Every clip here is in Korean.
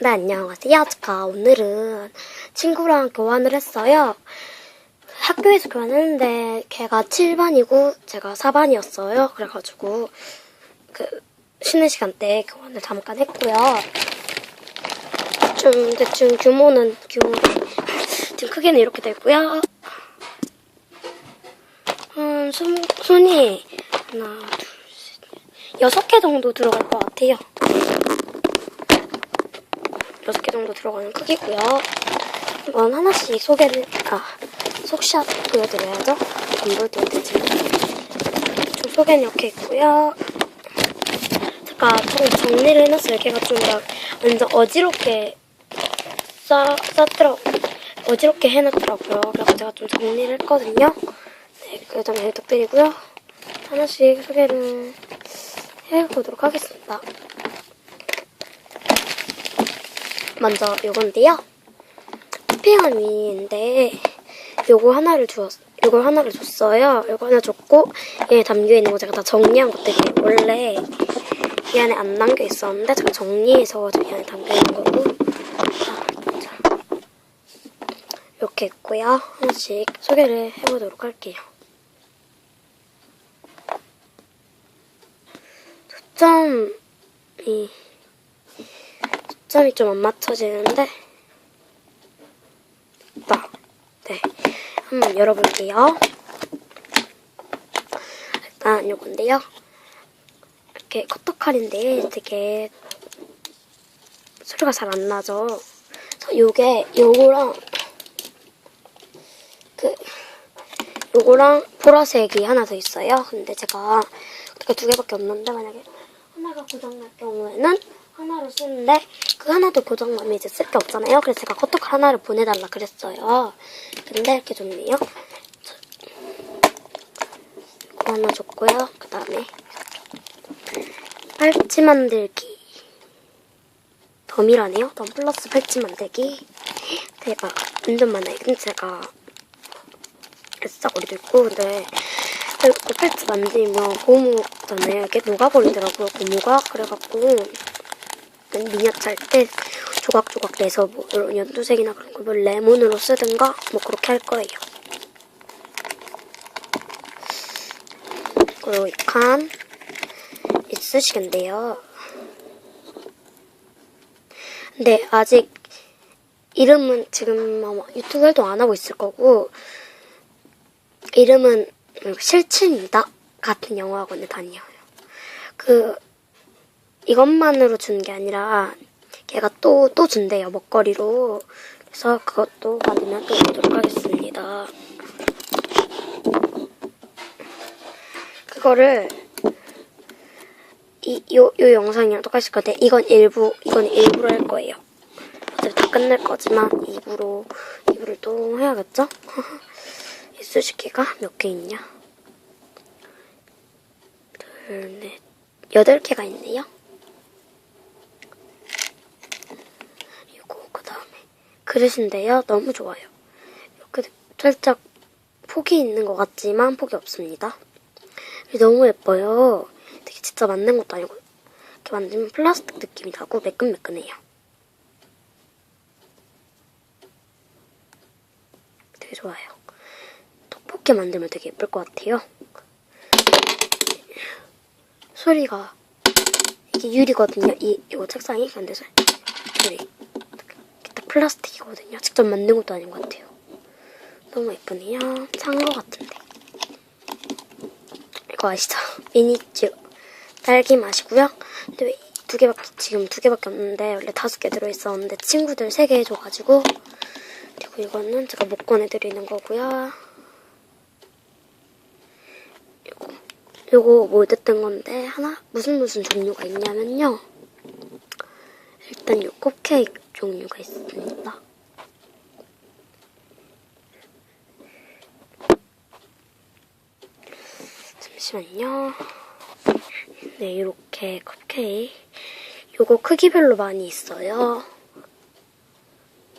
네, 안녕하세요. 제가 오늘은 친구랑 교환을 했어요. 학교에서 교환했는데 걔가 7반이고 제가 4반이었어요. 그래가지고 그 쉬는 시간 때 교환을 잠깐 했고요. 좀 대충 규모는 규모 지금 크기는 이렇게 되고요. 음, 손, 손이 하나, 둘, 셋, 여섯 개 정도 들어갈 것 같아요. 여섯 개 정도 들어가는 크기고요. 이건 하나씩 소개를, 아, 속샷 보여드려야죠. 안 보여드려야지. 좀 소개는 이렇게 있고요. 제가 좀 정리를 해놨어요. 걔가 좀 막 완전 어지럽게 싸, 쌌더라고 어지럽게 해놨더라고요. 그래서 제가 좀 정리를 했거든요. 네, 그 점에 부탁드리고요. 하나씩 소개를 해보도록 하겠습니다. 먼저 요건데요. 스페어미인데 요거 하나를 주었, 요걸 하나를 줬어요. 요거 하나 줬고 얘 담겨 있는 거 제가 다 정리한 것들이 원래 이 안에 안 담겨 있었는데 제가 정리해서 이 안에 담겨 있는 거고. 이렇게 있고요. 하나씩 소개를 해보도록 할게요. 초점이 초점이 좀 안 맞춰지는데 나 네. 한번 열어볼게요. 일단 요건데요. 이렇게 커터칼인데 되게 소리가 잘 안 나죠. 그래서 요게 요거랑 그 요거랑 보라색이 하나 더 있어요. 근데 제가 어떻게 두 개밖에 없는데 만약에 하나가 고장날 경우에는 하나로 쓰는데 그 하나도 고장나면 이제 쓸 게 없잖아요. 그래서 제가 커터칼 하나를 보내달라 그랬어요. 근데 이렇게 좋네요. 이거 하나 줬고요. 그 다음에 팔찌 만들기 덤이라네요. 덤 플러스 팔찌 만들기 대박 완전 많아요. 제가 싸구리도 있고 근데 팔찌 만들면 고무잖아요. 이게 녹아버리더라고요. 고무가 그래갖고 미니어처 할때 조각조각 내서 뭐 연두색이나 그런 거뭐 레몬으로 쓰든가 뭐 그렇게 할 거예요. 그리고 이 칸 있으시겠는데요. 근데 아직 이름은 지금 아마 유튜브 활동 안 하고 있을 거고 이름은 실친이다 같은 영어학원에 다녀요. 그 이것만으로 준게 아니라 걔가 또 또 준대요 먹거리로. 그래서 그것도 받으면 또 보도록 하겠습니다. 그거를 이, 요, 요 영상이랑 똑같을 건데 이건 일부, 이건 일부로 할 거예요. 어차피 다 끝낼 거지만 일부로, 일부를 또 해야겠죠? 이쑤시개가 몇 개 있냐? 둘, 넷, 여덟 개가 있네요. 이거, 그 다음에 그릇인데요. 너무 좋아요. 이렇게 살짝 폭이 있는 것 같지만 폭이 없습니다. 너무 예뻐요. 되게 진짜 만든 것도 아니고 이렇게 만들면 플라스틱 느낌이 나고 매끈매끈해요. 되게 좋아요. 떡볶이 만들면 되게 예쁠 것 같아요. 소리가 이게 유리거든요. 이 이거 책상이 근데 소 유리. 플라스틱이거든요. 직접 만든 것도 아닌 것 같아요. 너무 예쁘네요. 산거 같은데. 이거 아시죠? 미니쭈 딸기 맛이고요. 근데 왜 두 개밖에 지금 두 개밖에 없는데 원래 다섯 개 들어있었는데 친구들 세 개 해줘가지고 그리고 이거는 제가 못 꺼내드리는 거고요. 요거 요거 모드뜬 건데 하나 무슨 무슨 종류가 있냐면요. 일단 요 컵케이크 종류가 있습니다. 잠시만요. 네, 이렇게 컵케이크. 요거 크기별로 많이 있어요.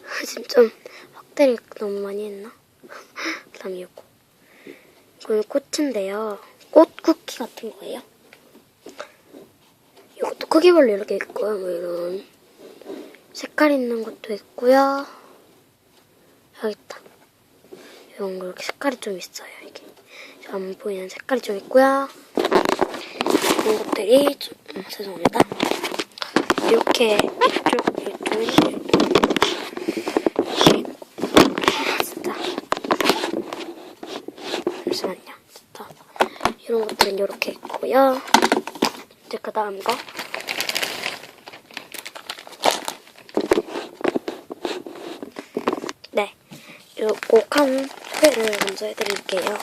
지금 좀 확대를 너무 많이 했나? 그 다음에 요거. 이거는 꽃인데요. 꽃 쿠키 같은 거예요. 이것도 크기별로 이렇게 있고요. 뭐 이런 색깔 있는 것도 있고요. 여기 있다. 이런 거 이렇게 색깔이 좀 있어요. 이게 저안 보이는 색깔이 좀 있고요. 이런 것들이 좀 음, 죄송합니다. 이렇게 이쪽 이쪽이 아, 잠시만요. 이런 것들은 이렇게 있고요. 이제 그 다음 거. 네. 요꼭한 소개를 먼저 해드릴게요.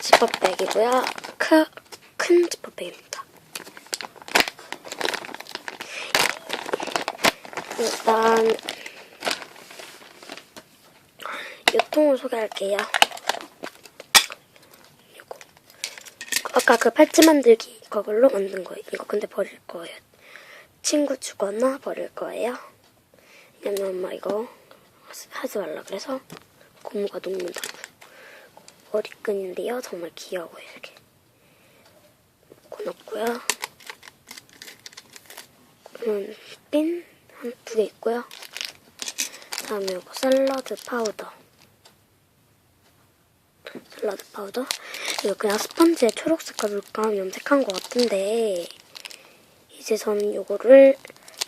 지퍼백이고요. 크, 큰 지퍼백입니다. 일단 이 통을 소개할게요. 이거. 아까 그 팔찌 만들기 그걸로 만든 거예요. 이거 근데 버릴 거예요. 친구 주거나 버릴 거예요. 왜냐면 엄마 이거 하지 말라 그래서 고무가 녹는다고. 머리끈인데요. 정말 귀여워요. 이렇게. 고 넣고요. 음, 핀한 두 개 있고요. 다음에 이거 샐러드 파우더. 샐러드 파우더. 이거 그냥 스펀지에 초록색과 물감 염색한 것 같은데 이제 저는 이거를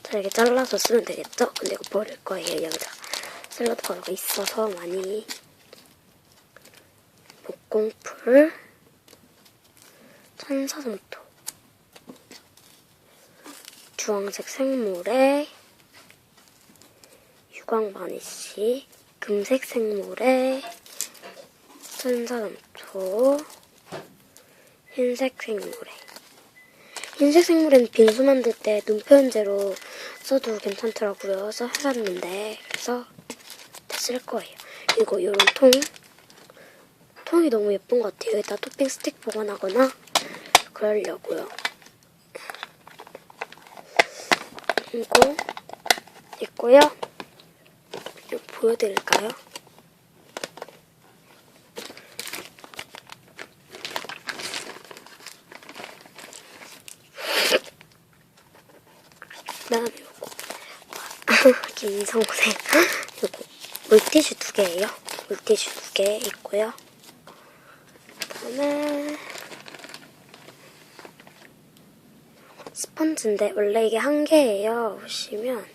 잘게 잘라서 쓰면 되겠죠? 근데 이거 버릴 거예요. 여기다 파우더가 있어서 많이 목공풀 천사점토 주황색 생물에 유광바니쉬 금색 생물에 천사점토 흰색 생물에 흰색 생물엔 빙수 만들 때 눈 표현제로 써도 괜찮더라고요. 그래서 해봤는데 그래서 쓸 거예요. 그리고 이런 통 통이 너무 예쁜 것 같아요. 여기다 토핑 스틱 보관하거나 그러려고요. 이거 있고요. 이거 보여드릴까요? 그다음에 이거 김성생 이거 물티슈 두 개예요. 물티슈 두 개 있고요. 그다음에 스펀지인데 원래 이게 한 개예요. 보시면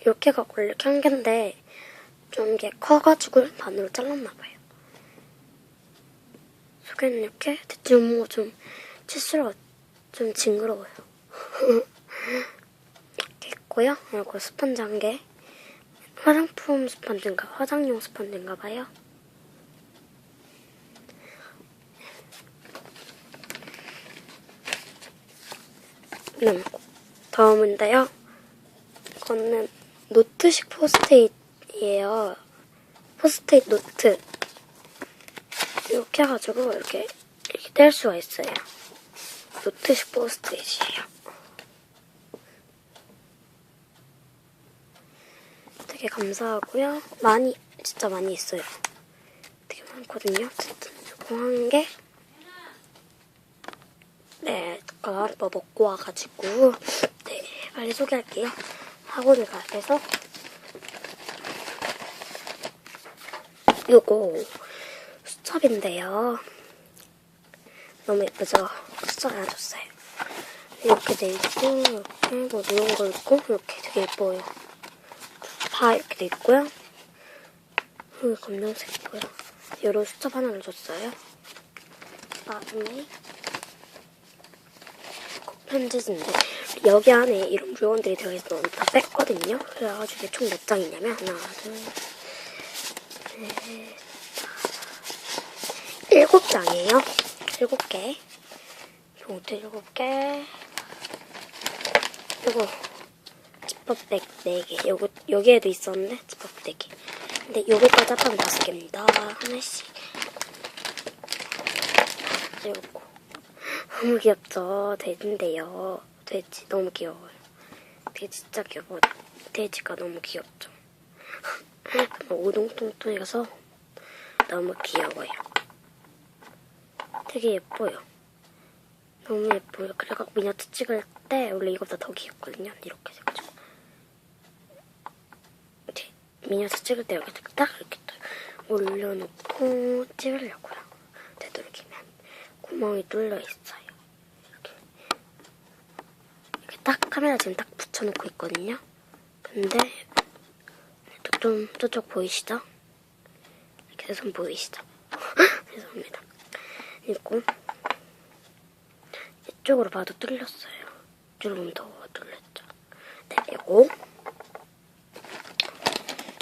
이렇게가 원래 한 개인데 좀 이게 커가지고 반으로 잘랐나 봐요. 속에는 이렇게 대충 뭔가 좀 치스러워, 좀 징그러워요. 이렇게 있고요. 그리고 스펀지 한 개. 화장품 스펀지인가 화장용 스펀지인가 봐요. 음, 다음인데요. 이거는 노트식 포스트잇이에요. 포스트잇 노트. 이렇게 해가지고 이렇게 이렇게 뗄 수가 있어요. 노트식 포스트잇이에요. 되게 감사하고요. 많이 진짜 많이 있어요. 되게 많거든요. 어쨌든 이거 한 개. 네, 아까 뭐 먹고 와가지고 네 빨리 소개할게요. 학원을 가야 돼서 요거 수첩인데요. 너무 예쁘죠? 수첩 하나 줬어요. 이렇게 돼 있고 이렇게 뭐 이런 거 있고 이렇게 되게 예뻐요. 다 이렇게 돼 있고요. 여기 검정색 있고요. 이런 수첩 하나를 줬어요. 그다음에 편지지인데 여기 안에 이런 물건들이 들어있어서 다 뺐거든요. 그래가지고 이게 총 몇 장이냐면 하나, 둘, 셋, 일곱 장이에요. 일곱 개. 봉투 일곱 개. 그리고 지퍼백 네 개. 요거 여기에도 있었는데 지퍼백 네 개. 근데 요거까지 합하면 다섯 개입니다. 하나씩. 그리고 너무 귀엽죠? 돼지인데요. 돼지 너무 귀여워요. 돼지 진짜 귀여워. 돼지가 너무 귀엽죠? 오동통통해서 너무 귀여워요. 되게 예뻐요. 너무 예뻐요. 그래갖고 미니어처 찍을 때 원래 이거보다 더 귀엽거든요. 이렇게 해가지고 미니어처 찍을 때 이렇게 딱 이렇게 딱 올려놓고 찍으려고요. 되도록이면 구멍이 뚫려 있어요. 이렇게 이렇게 딱 카메라 지금 딱 붙여놓고 있거든요. 근데 좀 저쪽 보이시죠? 손 보이시죠? 죄송합니다. 그리고 이쪽으로 봐도 뚫렸어요. 조금 더 뚫렸죠. 네, 요거.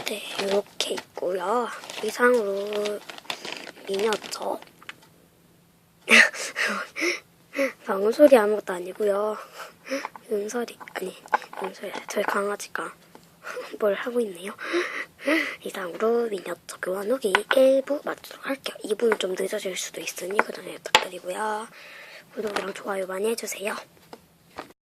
네, 이렇게 있고요. 이상으로 미니어처. 방울 소리 아무것도 아니고요. 은설이 아니 은설이 저희 강아지가 뭘 하고 있네요. 이상으로 미니어처 교환 후기 1부 마치도록 할게요. 2부는 좀 늦어질 수도 있으니 그 전에 부탁드리고요. 구독이랑 좋아요 많이 해주세요.